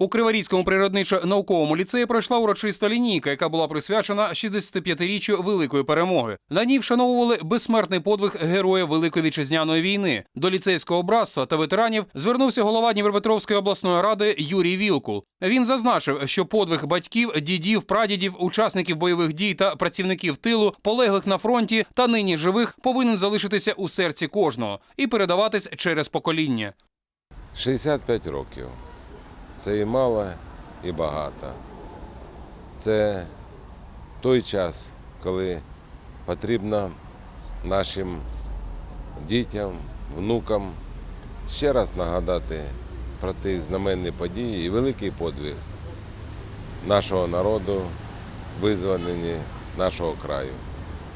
У Криворізькому природничо-науковому ліцеї пройшла урочиста лінійка, яка була присвячена 65-річчю Великої перемоги. На ній вшановували безсмертний подвиг героя Великої вітчизняної війни. До ліцейського братства та ветеранів звернувся голова Дніпропетровської обласної ради Юрій Вілкул. Він зазначив, що подвиг батьків, дідів, прадідів, учасників бойових дій та працівників тилу, полеглих на фронті та нині живих, повинен залишитися у серці кожного і передаватись через покоління. 65 років. Це і мало, і багато. Це той час, коли потрібно нашим дітям, внукам ще раз нагадати про ті знаменні події і великий подвиг нашого народу, визволення нашого краю.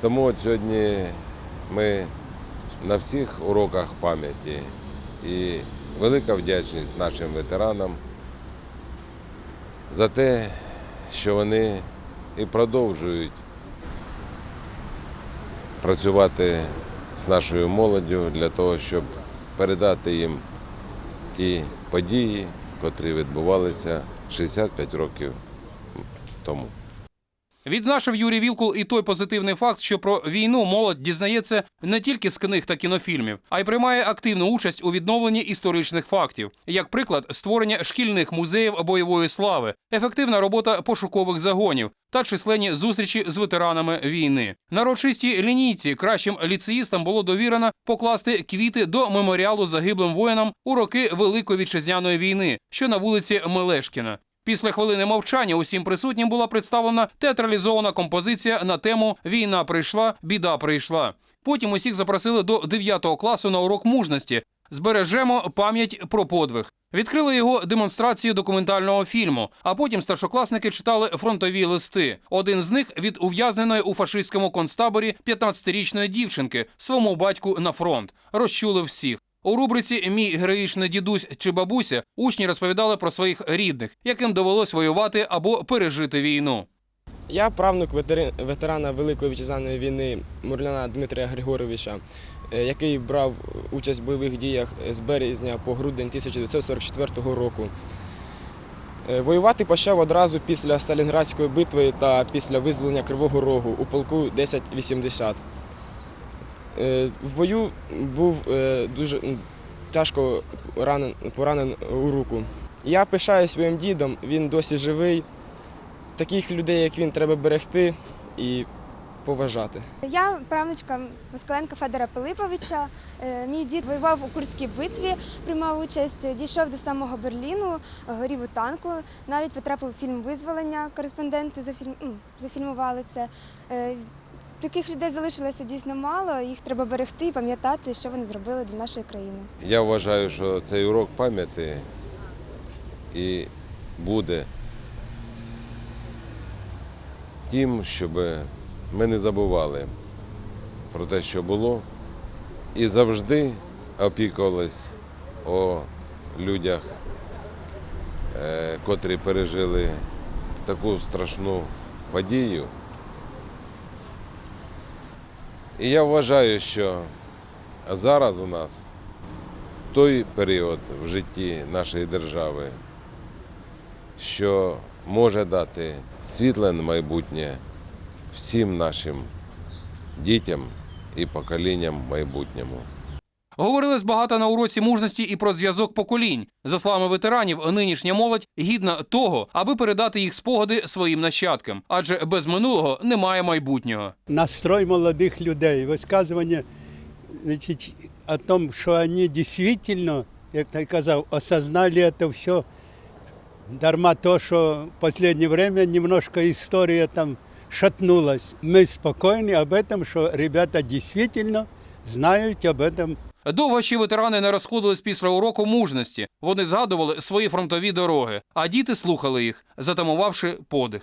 Тому от сьогодні ми на всіх уроках пам'яті і велика вдячність нашим ветеранам за те, що вони і продовжують працювати з нашою молоддю для того, щоб передати їм ті події, котрі відбувалися 65 років тому. Відзначив Юрій Вілкул і той позитивний факт, що про війну молодь дізнається не тільки з книг та кінофільмів, а й приймає активну участь у відновленні історичних фактів, як приклад створення шкільних музеїв бойової слави, ефективна робота пошукових загонів та численні зустрічі з ветеранами війни. На урочистій лінійці кращим ліцеїстам було довірено покласти квіти до меморіалу загиблим воїнам у роки Великої вітчизняної війни, що на вулиці Мелешкіна. Після хвилини мовчання усім присутнім була представлена театралізована композиція на тему Війна прийшла, біда прийшла. Потім усіх запросили до 9 класу на урок мужності. Збережемо пам'ять про подвиг. Відкрили його демонстрації документального фільму, а потім старшокласники читали фронтові листи. Один з них від ув'язненої у фашистському концтаборі 15-річної дівчинки своєму батьку на фронт. Розчули всіх. У рубриці Мій героїчний дідусь чи бабуся учні розповідали про своїх рідних, яким довелось воювати або пережити війну. Я правнук ветерана Великої вітчизняної війни Мурляна Дмитрія Григоровича, е, який брав участь в бойових діях з березня по грудень 1944 року. Е, Воювати почав одразу після Сталінградської битви та після визволення Кривого Рогу у полку 1080. Е, В бою був е, дуже тяжко ранен, поранен у руку. Я пишаю своїм дідом, він досі живий. Таких людей, як він, треба берегти і поважати. Я правнучка Москаленка Федора Пилиповича. Е, Мій дід воював у Курській битві, приймав участь, дійшов до самого Берліну, горів у танку. Навіть потрапив у фільм Визволення. Кореспонденти зафільм... зафільмували це. Таких людей залишилося дійсно мало. Їх треба берегти і пам'ятати, що вони зробили для нашої країни. Я вважаю, що цей урок пам'яті і буде тим, щоб ми не забували про те, що було, і завжди опікувались о людях, е, котрі пережили таку страшну подію. І я вважаю, що зараз у нас той період в житті нашої держави, що може дати світле майбутнє всім нашим дітям і поколінням майбутньому. Говорили багато на уроці мужності і про зв'язок поколінь. За словами ветеранів, нинішня молодь гідна того, аби передати їх спогади своїм нащадкам, адже без минулого немає майбутнього. настрой молодых людей, высказывание значит, о том, что они действительно, як я казав, осознали это все. Дарма то, что в последнее время немножко история там шатнулась. Мы спокойны об этом, что ребята действительно знают об этом Довго ветерани не розходились після уроку мужності. Вони згадували свої фронтові дороги, а діти слухали їх, затамувавши подих.